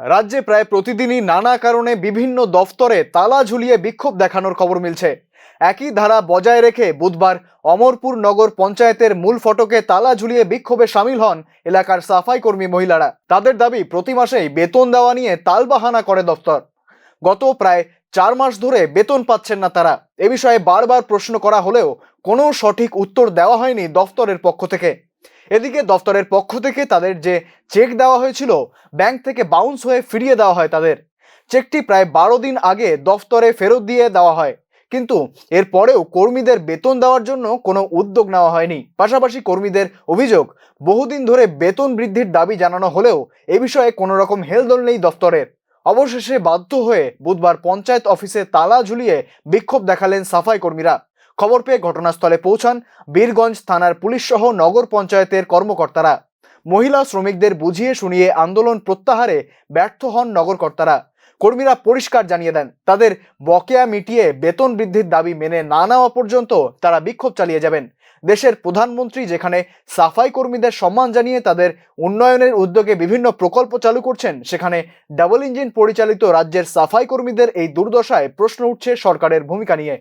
রাজ্যে প্রায় প্রতিদিনই নানা কারণে বিভিন্ন দফতরে তালা ঝুলিয়ে বিক্ষোভ দেখানোর খবর মিলছে। একই ধারা বজায় রেখে বুধবার অমরপুর নগর পঞ্চায়েতের মূল ফটকে তালা ঝুলিয়ে বিক্ষোভে সামিল হন এলাকার সাফাই কর্মী মহিলারা। তাদের দাবি, প্রতি মাসেই বেতন দেওয়া নিয়ে তালবাহানা করে দফতর। গত প্রায় চার মাস ধরে বেতন পাচ্ছেন না তারা। এ বিষয়ে বারবার প্রশ্ন করা হলেও কোনো সঠিক উত্তর দেওয়া হয়নি দফতরের পক্ষ থেকে। এদিকে দফতরের পক্ষ থেকে তাদের যে চেক দেওয়া হয়েছিল, ব্যাংক থেকে বাউন্স হয়ে ফিরিয়ে দেওয়া হয় তাদের। চেকটি প্রায় বারো দিন আগে দফতরে ফেরত দিয়ে দেওয়া হয়। কিন্তু এরপরেও কর্মীদের বেতন দেওয়ার জন্য কোনো উদ্যোগ নেওয়া হয়নি। পাশাপাশি কর্মীদের অভিযোগ, বহুদিন ধরে বেতন বৃদ্ধির দাবি জানানো হলেও এ বিষয়ে কোনো রকম হেলদোল নেই দফতরের। অবশেষে বাধ্য হয়ে বুধবার পঞ্চায়েত অফিসে তালা ঝুলিয়ে বিক্ষোভ দেখালেন সাফাই কর্মীরা। খবর পেয়ে ঘটনাস্থলে পৌঁছান বীরগঞ্জ থানার পুলিশ সহ নগর পঞ্চায়েতের কর্মকর্তারা। মহিলা শ্রমিকদের বুঝিয়ে শুনিয়ে আন্দোলন প্রত্যাহারে ব্যর্থ হন নগরকর্তারা। কর্মীরা পরিষ্কার জানিয়ে দেন, তাদের বকেয়া মিটিয়ে বেতন বৃদ্ধির দাবি মেনে না নেওয়া পর্যন্ত তারা বিক্ষোভ চালিয়ে যাবেন। দেশের প্রধানমন্ত্রী যেখানে সাফাই কর্মীদের সম্মান জানিয়ে তাদের উন্নয়নের উদ্যোগে বিভিন্ন প্রকল্প চালু করছেন, সেখানে ডাবল ইঞ্জিন পরিচালিত রাজ্যের সাফাই কর্মীদের এই দুর্দশায় প্রশ্ন উঠছে সরকারের ভূমিকা নিয়ে।